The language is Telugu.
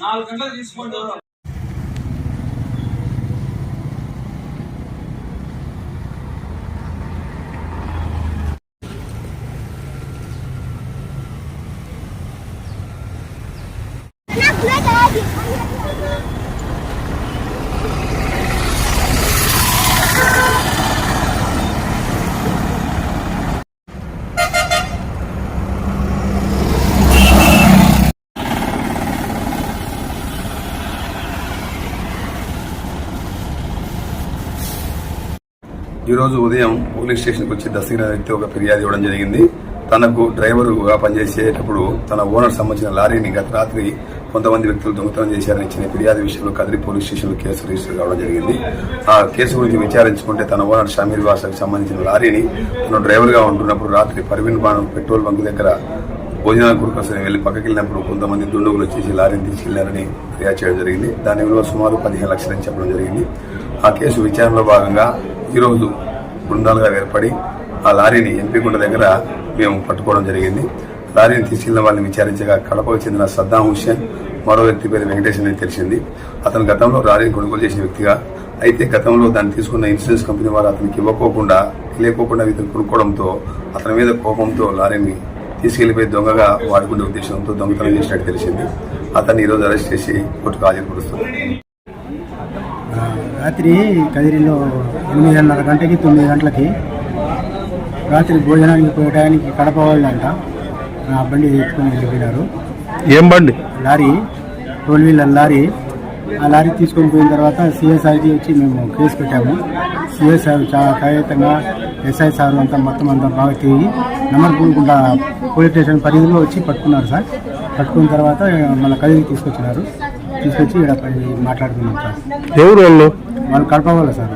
నాలుగు గంటలు తీసుకోండి ఈరోజు ఉదయం పోలీస్ స్టేషన్కి వచ్చి దస్తగిన వ్యక్తి ఒక ఫిర్యాదు ఇవ్వడం జరిగింది. తనకు డ్రైవరుగా పనిచేసేటప్పుడు తన ఓనర్ సంబంధించిన లారీని గత రాత్రి కొంతమంది వ్యక్తులు దొంగతనం చేశారని ఇచ్చిన ఫిర్యాదు విషయంలో కదిరి పోలీస్ స్టేషన్లో కేసు రిజిస్టర్ కావడం జరిగింది. ఆ కేసు గురించి విచారించుకుంటే తన ఓనర్ షమీర్ బాషాకు సంబంధించిన లారీని తను డ్రైవర్గా ఉంటున్నప్పుడు రాత్రి పర్వీన్ బాణం పెట్రోల్ బంక్ దగ్గర భోజనాల కోసం వెళ్ళి పక్కకి వెళ్ళినప్పుడు కొంతమంది దుండగులు వచ్చేసి లారీని తీసుకెళ్ళారని ఫిర్యాదు చేయడం జరిగింది. దాని విలువ సుమారు పదిహేను లక్షలని చెప్పడం జరిగింది. ఆ కేసు విచారణలో భాగంగా ఈరోజు బృందాలుగా ఏర్పడి ఆ లారీని ఎంపీకుంట దగ్గర మేము పట్టుకోవడం జరిగింది. లారీని తీసుకెళ్ళిన వాళ్ళని విచారించగా కడపకు చెందిన సద్దాం హుస్సేన్ మరో వ్యక్తి పేరు వెంకటేశ్వర అని తెలిసింది. అతను గతంలో లారీని కొనుగోలు చేసిన వ్యక్తిగా అయితే గతంలో దాన్ని తీసుకున్న ఇన్సూరెన్స్ కంపెనీ వారు అతనికి ఇవ్వకోకుండా తెలియకోకుండా ఇతను కొనుక్కోవడంతో అతని మీద కోపంతో లారీని తీసుకెళ్ళిపోయి దొంగగా వాడుకునే ఉద్దేశంతో దొంగతనం చేసినట్టు తెలిసింది. అతన్ని ఈరోజు అరెస్ట్ చేసి కోర్టుకు హాజరుపరుస్తుంది రాత్రి కదిరిలో ఎనిమిదిన్నర గంటకి తొమ్మిది గంటలకి రాత్రి భోజనానికి పోయడానికి కడప వాళ్ళంట. నా బండి ఎత్తుకుని వెళ్ళిపోయినారు. ఏం బండి? Lorry toll wheeler lorry. ఆ లారీ తీసుకొని పోయిన తర్వాత సిఎస్ఐకి వచ్చి మేము కేసు పెట్టాము. సిఎస్ సార్ చాలా ఖచ్చితంగా ఎస్ఐ సార్ అంతా మొత్తం అంతా బాగా తిరిగి నమ్మకకుండా పోలీస్ స్టేషన్ పరిధిలో వచ్చి పట్టుకున్నారు సార్. పట్టుకున్న తర్వాత మన కదిరికి తీసుకొచ్చినారు. తీసుకొచ్చి ఇక్కడ పై మాట్లాడుకున్నాం సార్. ఎవరు వాళ్ళు? వాళ్ళు కడప వాళ్ళు సార్.